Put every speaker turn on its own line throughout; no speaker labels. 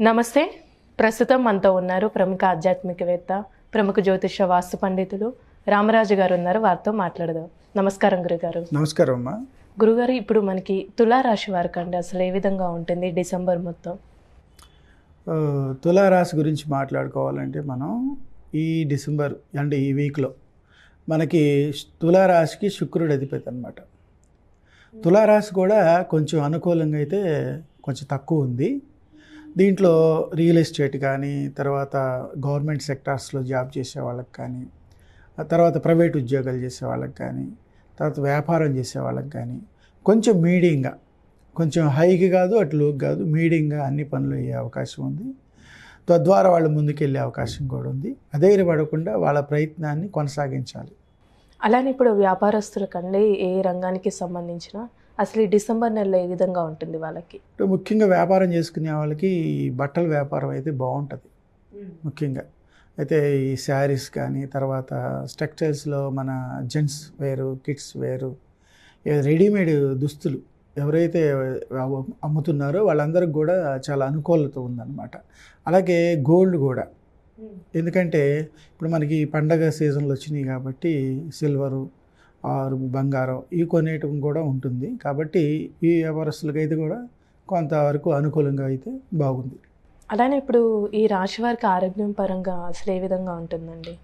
నమస్తే. ప్రస్తుతం మనతో ఉన్నారు ప్రముఖ ఆధ్యాత్మికవేత్త ప్రముఖ జ్యోతిష వాస్తు పండితులు రామరాజు గారు ఉన్నారు. వారితో మాట్లాడదాం. నమస్కారం గురుగారు.
నమస్కారం అమ్మా.
గురుగారు ఇప్పుడు మనకి తులారాశి వారికి అండి అసలు ఏ విధంగా ఉంటుంది డిసెంబర్ మొత్తం?
తులారాశి గురించి మాట్లాడుకోవాలంటే మనం ఈ డిసెంబర్ అంటే ఈ వీక్లో మనకి తులారాశికి శుక్రుడు అధిపతి అనమాట తులారాశి కూడా కొంచెం అనుకూలంగా అయితే కొంచెం తక్కువ ఉంది. దీంట్లో రియల్ ఎస్టేట్ కానీ తర్వాత గవర్నమెంట్ సెక్టార్స్లో జాబ్ చేసే వాళ్ళకి కానీ తర్వాత ప్రైవేట్ ఉద్యోగాలు చేసే వాళ్ళకి కానీ తర్వాత వ్యాపారం చేసే వాళ్ళకి కానీ కొంచెం మీడియంగా కొంచెం హైకి కాదు అటు లోకి కాదు మీడియంగా అన్ని పనులు అయ్యే అవకాశం ఉంది. తద్వారా వాళ్ళు ముందుకెళ్ళే అవకాశం కూడా ఉంది. అధైర్యపడకుండా వాళ్ళ ప్రయత్నాన్ని కొనసాగించాలి.
అలానే ఇప్పుడు వ్యాపారస్తులకండి ఏ రంగానికి సంబంధించిన అసలు ఈ డిసెంబర్ నెలలో ఏ విధంగా ఉంటుంది వాళ్ళకి?
ఇప్పుడు ముఖ్యంగా వ్యాపారం చేసుకునే వాళ్ళకి బట్టల వ్యాపారం అయితే బాగుంటుంది. ముఖ్యంగా. అయితే ఈ శారీస్ కానీ తర్వాత టెక్స్టైల్స్లో మన జెంట్స్ వేరు కిడ్స్ వేరు రెడీమేడ్ దుస్తులు ఎవరైతే అమ్ముతున్నారో వాళ్ళందరికి కూడా చాలా అనుకూలత ఉందన్నమాట. అలాగే గోల్డ్ కూడా. ఎందుకంటే ఇప్పుడు మనకి పండగ సీజన్లు వచ్చినాయి కాబట్టి సిల్వరు ఆరు బంగారం ఇవి కొనేయటం కూడా ఉంటుంది. కాబట్టి ఈ వ్యాపారస్తులకైతే కూడా కొంతవరకు అనుకూలంగా అయితే బాగుంది.
అలానే ఇప్పుడు ఈ రాశి వారికి ఆరోగ్యం పరంగా అసలు ఏ విధంగా ఉంటుందండి?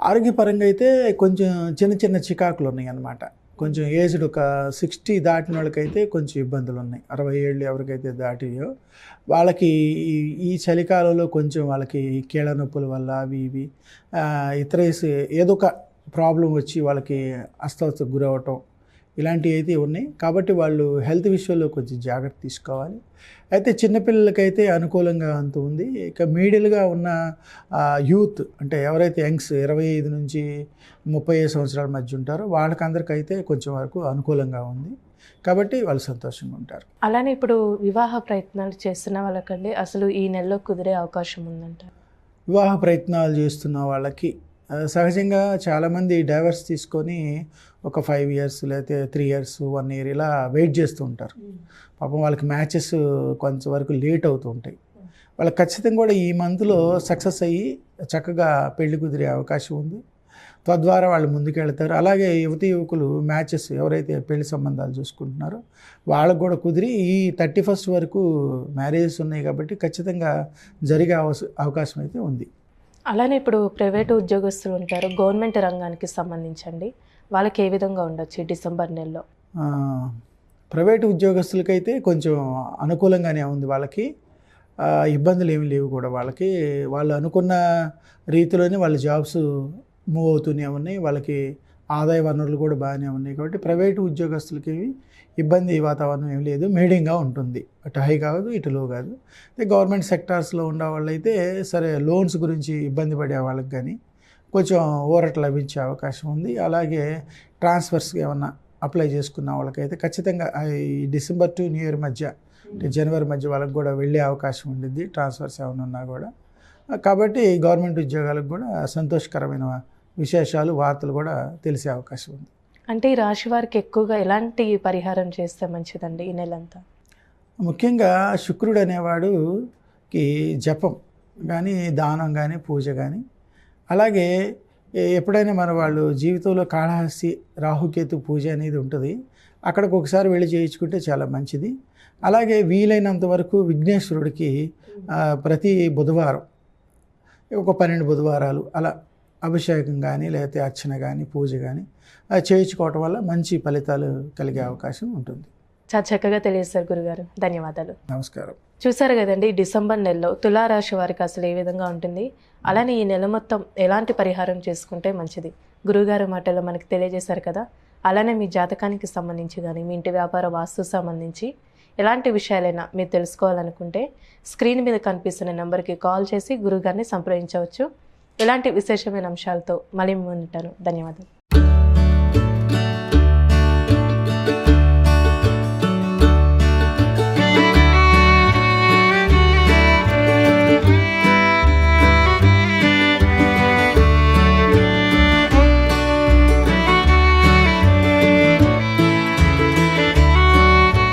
ఆరోగ్యపరంగా అయితే కొంచెం చిన్న చిన్న చికాకులు ఉన్నాయి అన్నమాట కొంచెం ఏజ్డ్ ఒక సిక్స్టీ దాటిన వాళ్ళకైతే కొంచెం ఇబ్బందులు ఉన్నాయి అరవై ఏళ్ళు ఎవరికైతే దాటియో వాళ్ళకి ఈ- ఈ చలికాలంలో కొంచెం వాళ్ళకి కీళ్ళ నొప్పుల వల్ల అవి ఇవి ఇతర ఏదో ఒక ప్రాబ్లం వచ్చి వాళ్ళకి అస్తవ్యస్తకు గురవటం ఇలాంటివి అయితే ఉన్నాయి. కాబట్టి వాళ్ళు హెల్త్ విషయంలో కొంచెం జాగ్రత్త తీసుకోవాలి. అయితే చిన్నపిల్లలకైతే అనుకూలంగా అంత ఉంది. ఇక మీడియల్గా ఉన్న యూత్ అంటే ఎవరైతే యంగ్స్ ఇరవై ఐదు నుంచి ముప్పై ఐదు సంవత్సరాల మధ్య ఉంటారో వాళ్ళకందరికైతే కొంచెం వరకు అనుకూలంగా ఉంది. కాబట్టి వాళ్ళు సంతోషంగా ఉంటారు.
అలానే ఇప్పుడు వివాహ ప్రయత్నాలు చేస్తున్న వాళ్ళకండి. అసలు ఈ నెలలో కుదిరే అవకాశం ఉందంట
వివాహ ప్రయత్నాలు చేస్తున్న వాళ్ళకి సహజంగా చాలామంది డైవర్స్ తీసుకొని ఒక ఫైవ్ ఇయర్స్ లేకపోతే త్రీ ఇయర్స్ వన్ ఇయర్ ఇలా వెయిట్ చేస్తూ ఉంటారు. పాపం వాళ్ళకి మ్యాచెస్ కొంతవరకు లేట్ అవుతూ ఉంటాయి. వాళ్ళకి ఖచ్చితంగా కూడా ఈ మంత్లో సక్సెస్ అయ్యి చక్కగా పెళ్ళి కుదిరే అవకాశం ఉంది. తద్వారా వాళ్ళు ముందుకెళ్తారు. అలాగే యువతి యువకులు మ్యాచెస్ ఎవరైతే పెళ్ళి సంబంధాలు చూసుకుంటున్నారో వాళ్ళకు కూడా కుదిరి ఈ థర్టీ ఫస్ట్ వరకు మ్యారేజెస్ ఉన్నాయి కాబట్టి ఖచ్చితంగా జరిగే అవస- అవకాశం అయితే ఉంది.
అలానే ఇప్పుడు ప్రైవేటు ఉద్యోగస్తులు ఉంటారు. గవర్నమెంట్ రంగానికి సంబంధించండి. వాళ్ళకి ఏ విధంగా ఉండొచ్చు డిసెంబర్ నెలలో?
ప్రైవేటు ఉద్యోగస్తులకైతే కొంచెం అనుకూలంగానే ఉంది వాళ్ళకి. ఇబ్బందులు ఏమి లేవు కూడా వాళ్ళకి. వాళ్ళు అనుకున్న రీతిలోనే వాళ్ళ జాబ్స్ మూవ్ అవుతూనే ఉన్నాయి. వాళ్ళకి ఆదాయ వనరులు కూడా బాగానే ఉన్నాయి కాబట్టి ప్రైవేటు ఉద్యోగస్తులకి ఇబ్బంది వాతావరణం ఏం లేదు మీడియంగా ఉంటుంది. అటు హై కాదు ఇటు లో కాదు. అయితే గవర్నమెంట్ సెక్టార్స్లో ఉన్న వాళ్ళైతే సరే లోన్స్ గురించి ఇబ్బంది పడే వాళ్ళకి కానీ కొంచెం ఊరట లభించే అవకాశం ఉంది. అలాగే ట్రాన్స్ఫర్స్ ఏమన్నా అప్లై చేసుకున్న వాళ్ళకైతే ఖచ్చితంగా ఈ డిసెంబర్ టు న్యూ ఇయర్ మధ్య అంటే జనవరి మధ్య వాళ్ళకి కూడా వెళ్ళే అవకాశం ఉండిద్ది ట్రాన్స్ఫర్స్ ఏమైనా ఉన్నా కూడా. కాబట్టి గవర్నమెంట్ ఉద్యోగాలకు కూడా సంతోషకరమైన విశేషాలు వార్తలు కూడా తెలిసే అవకాశం ఉంది.
అంటే ఈ రాశి వారికి ఎక్కువగా ఎలాంటి పరిహారం చేస్తే మంచిదండి ఈ నెలంతా?
ముఖ్యంగా శుక్రుడు అనేవాడుకి జపం కానీ దానం కానీ పూజ కానీ అలాగే ఎప్పుడైనా మన వాళ్ళు జీవితంలో కాళహస్తి రాహుకేతు పూజ అనేది ఉంటుంది. అక్కడికి ఒకసారి వెళ్ళి చేయించుకుంటే చాలా మంచిది. అలాగే వీలైనంత వరకు విఘ్నేశ్వరుడికి ప్రతి బుధవారం ఒక పన్నెండు బుధవారాలు అలా అభిషేకం కానీ లేకపోతే అర్చన కానీ పూజ కానీ అది చేయించుకోవటం వల్ల మంచి ఫలితాలు కలిగే అవకాశం ఉంటుంది.
చాలా చక్కగా తెలియజేశారు గురుగారు. ధన్యవాదాలు.
నమస్కారం.
చూసారు కదండి డిసెంబర్ నెలలో తులారాశి వారికి అసలు ఏ విధంగా ఉంటుంది? అలానే ఈ నెల మొత్తం ఎలాంటి పరిహారం చేసుకుంటే మంచిది? గురుగారు మాటల్లో మనకి తెలియజేశారు కదా. అలానే మీ జాతకానికి సంబంధించి కానీ మీ ఇంటి వ్యాపార వాస్తు సంబంధించి ఎలాంటి విషయాలైనా మీరు తెలుసుకోవాలనుకుంటే స్క్రీన్ మీద కనిపిస్తున్న నెంబర్కి కాల్ చేసి గురుగారిని సంప్రదించవచ్చు. ఇలాంటి విశేషమైన అంశాలతో మళ్ళీ ఉంటాను. ధన్యవాదాలు.